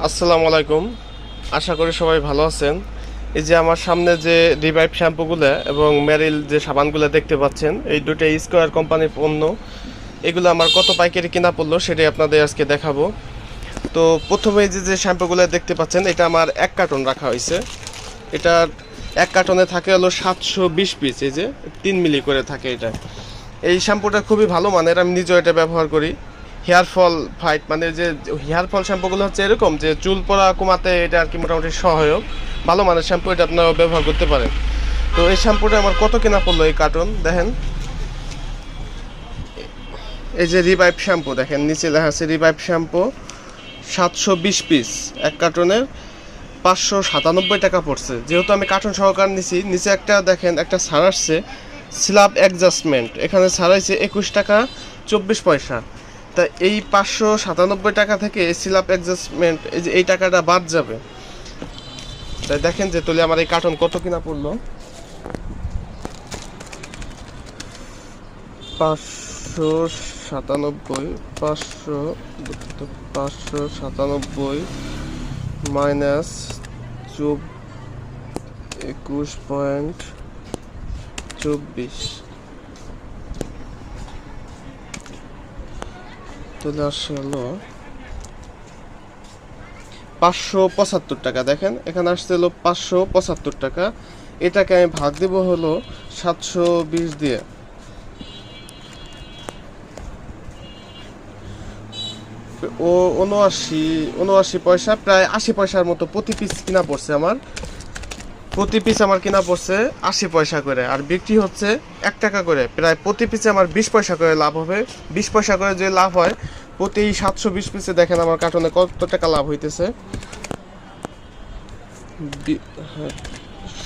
আসসালামু আলাইকুম। আশা করি সবাই ভালো আছেন। এই যে আমার সামনে যে রিভাইভ শ্যাম্পুগুলো এবং মেরিল যে সাবানগুলো দেখতে পাচ্ছেন, এই দুটো স্কোয়ার কোম্পানির পণ্য। এগুলো আমার কত পাইকারি কিনা পড়ল সেটাই আপনাদের আজকে দেখাবো। তো প্রথমে যে যে শ্যাম্পুগুলো দেখতে পাচ্ছেন, এটা আমার এক কার্টন রাখা হয়েছে। এটার এক কার্টনে থাকে হলো সাতশো বিশ পিস, এই যে তিন মিলি করে থাকে এটা। এই শ্যাম্পুটা খুবই ভালো মানের, আমি নিজেও এটা ব্যবহার করি। হেয়ার ফল ফাইট মানে যে হেয়ার ফল শ্যাম্পুগুলো হচ্ছে এরকম যে চুল পড়া কমাতে এটা আর কি মোটামুটি সহায়ক। ভালো মানের শ্যাম্পু এটা আপনারা ব্যবহার করতে পারেন। তো এই শ্যাম্পুটা আমার কত কেনা পড়ল এই কার্টন দেখেন। এই যে রিভাইভ শ্যাম্পু, দেখেন, নিচে লেখা আছে রিভাইভ শ্যাম্পু, সাতশো বিশ পিস এক কার্টনের পাঁচশো সাতানব্বই টাকা পড়ছে। যেহেতু আমি কার্টন সহকার নিছি, নিচে একটা দেখেন, একটা ছাড় আসছে স্ল্যাব অ্যাডজাস্টমেন্ট এখানে ছাড়াইছে একুশ টাকা চব্বিশ পয়সা। তা এই পাঁচশো সাতানব্বই টাকা থেকে স্ল্যাব অ্যাডজাস্টমেন্ট এই যে এই টাকাটা বাদ যাবে। তাই দেখেন যে তাহলে আমার এই কার্টন কত কিনা পড়ল? পাঁচশো সাতানব্বই, পাঁচশো পাঁচশো সাতানব্বই মাইনাস চব, একুশ পয়েন্ট চব্বিশ। তাহলে আসছে হলো পাঁচশো পঁচাত্তর টাকা। দেখেন, এখানে আসছে হলো পাঁচশো পঁচাত্তর টাকা। এটাকে আমি ভাগ দেবো হলো সাতশো বিশ দিয়ে। ও উনআশি উনআশি পয়সা, প্রায় আশি পয়সার মতো প্রতি পিস কিনা পড়ছে আমার। প্রতি পিস আমার কিনা পড়ছে আশি পয়সা করে আর বিক্রি হচ্ছে এক টাকা করে। প্রায় প্রতি পিসে আমার বিশ পয়সা করে লাভ হবে। বিশ পয়সা করে যে লাভ হয় প্রতি সাতশো বিশ পিসে দেখেন আমার কার্টনে কত টাকা লাভ হইতেছে। হ্যাঁ,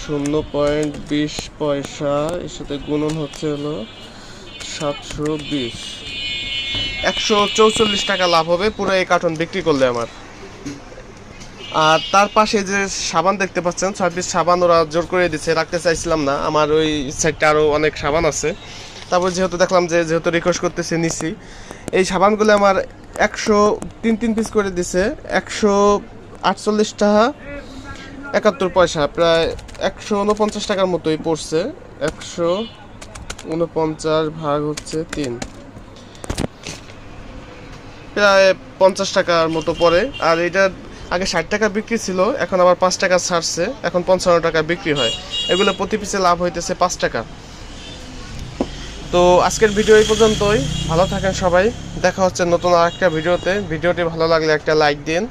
শূন্য পয়েন্ট বিশ পয়সা এর সাথে গুণন হচ্ছে হলো সাতশো বিশ। একশো চৌচল্লিশ টাকা লাভ হবে পুরো এই কার্টন বিক্রি করলে আমার। আর তার পাশে যে সাবান দেখতে পাচ্ছেন, ছয় পিস সাবান ওরা জোর করে দিচ্ছে রাখতে চাইছিলাম না। আমার ওই সাইডটা আরও অনেক সাবান আছে। তারপর যেহেতু দেখলাম যে, যেহেতু রিকোয়েস্ট করতেছে, নিছি। এই সাবানগুলো আমার একশো, তিন তিন পিস করে দিছে, একশো আটচল্লিশ টাকা, একাত্তর পয়সা, প্রায় একশো উনপঞ্চাশ টাকার মতোই পড়ছে। একশো উনপঞ্চাশ ভাগ হচ্ছে তিন। প্রায় পঞ্চাশ টাকার মতো পড়ে। আর এটার আগে ষাট টাকা বিক্রি ছিল, এখন আবার পাঁচ টাকা ছাড়ছে, এখন পঞ্চান্ন টাকা বিক্রি হয়। এগুলো প্রতি পিসে লাভ হইতেছে পাঁচ টাকা। তো আজকের ভিডিও এই পর্যন্তই। ভালো থাকেন সবাই। দেখা হচ্ছে নতুন আর একটা ভিডিওতে। ভিডিওটি ভালো লাগলে একটা লাইক দিন।